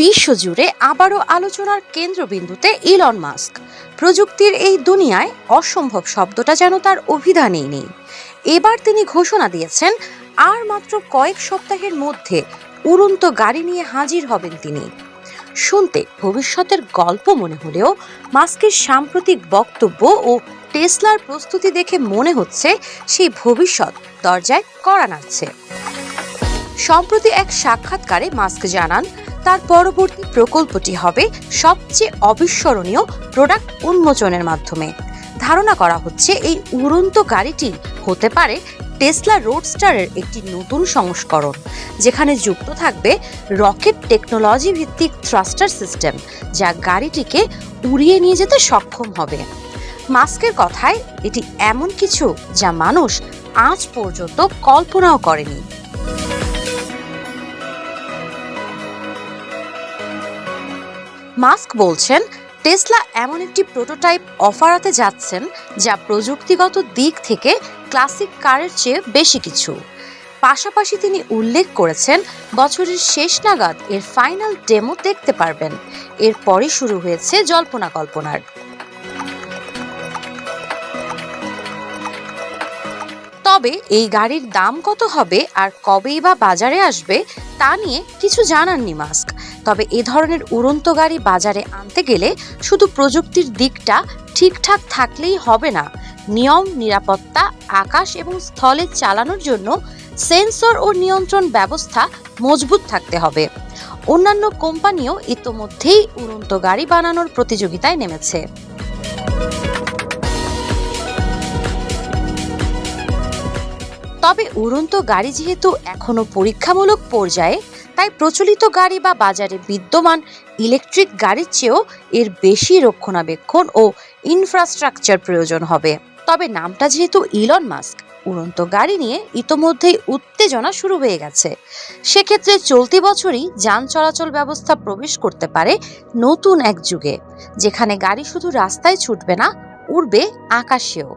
বিশ্বজুড়ে আবারও আলোচনার কেন্দ্রবিন্দুতে ইলন মাস্ক। প্রযুক্তির এই দুনিয়ায় অসম্ভব শব্দটা যেন তার অভিধানেই নেই। এবার তিনি ঘোষণা দিয়েছেন, আর মাত্র কয়েক সপ্তাহের মধ্যে উড়ন্ত গাড়ি নিয়ে হাজির হবেন তিনি। শুনতে ভবিষ্যতের গল্প মনে হলেও মাস্কের সাম্প্রতিক বক্তব্য ও টেসলার প্রস্তুতি দেখে মনে হচ্ছে সেই ভবিষ্যৎ দরজায় কড়া নাড়ছে। সম্প্রতি এক সাক্ষাৎকারে মাস্ক জানান, তার পরবর্তী প্রকল্পটি হবে সবচেয়ে অবিস্মরণীয় প্রোডাক্ট উন্মোচনের মাধ্যমে। ধারণা করা হচ্ছে এই উড়ন্ত গাড়িটি হতে পারে টেসলা রোডস্টারের একটি নতুন সংস্করণ, যেখানে যুক্ত থাকবে রকেট টেকনোলজি ভিত্তিক থ্রাস্টার সিস্টেম, যা গাড়িটিকে উড়িয়ে নিয়ে যেতে সক্ষম হবে। মাস্কের কথায়, এটি এমন কিছু যা মানুষ আজ পর্যন্ত কল্পনাও করেনি। মাস্ক বলছেন, টেসলা এমন একটি প্রোটোটাইপ অফারাতে যাচ্ছেন যা প্রযুক্তিগত দিক থেকে ক্লাসিক কারের চেয়ে বেশি কিছু। পাশাপাশি তিনি উল্লেখ করেছেন, বছরের শেষ নাগাদ এর ফাইনাল ডেমো দেখতে পারবেন। এরপরই শুরু হয়েছে জল্পনা কল্পনার। তবে এই গাড়ির দাম কত হবে আর কবেই বা বাজারে আসবে তা নিয়ে কিছু জানাননি মাস্ক। তবে এ ধরনের উড়ন্ত গাড়ি বাজারে আনতে গেলে শুধু প্রযুক্তির দিকটা ঠিকঠাক থাকলেই হবে না। নিয়ম, নিরাপত্তা, আকাশ এবং স্থলে চালানোর জন্য সেন্সর ও নিয়ন্ত্রণ ব্যবস্থা মজবুত থাকতে হবে। অন্যান্য কোম্পানিও ইতোমধ্যেই উড়ন্ত গাড়ি বানানোর প্রতিযোগিতায় নেমেছে। তবে উড়ন্ত গাড়ি যেহেতু এখনও পরীক্ষামূলক পর্যায়ে, তাই প্রচলিত গাড়ি বা বাজারে বিদ্যমান ইলেকট্রিক গাড়ির চেয়েও এর বেশি রক্ষণাবেক্ষণ ও ইনফ্রাস্ট্রাকচার প্রয়োজন হবে। তবে নামটা যেহেতু ইলন মাস্ক উড়ন্ত গাড়ি নিয়ে ইতোমধ্যেই উত্তেজনা শুরু হয়ে গেছে। সেক্ষেত্রে চলতি বছরই যান চলাচল ব্যবস্থা প্রবেশ করতে পারে নতুন এক যুগে, যেখানে গাড়ি শুধু রাস্তায় ছুটবে না, উড়বে আকাশেও।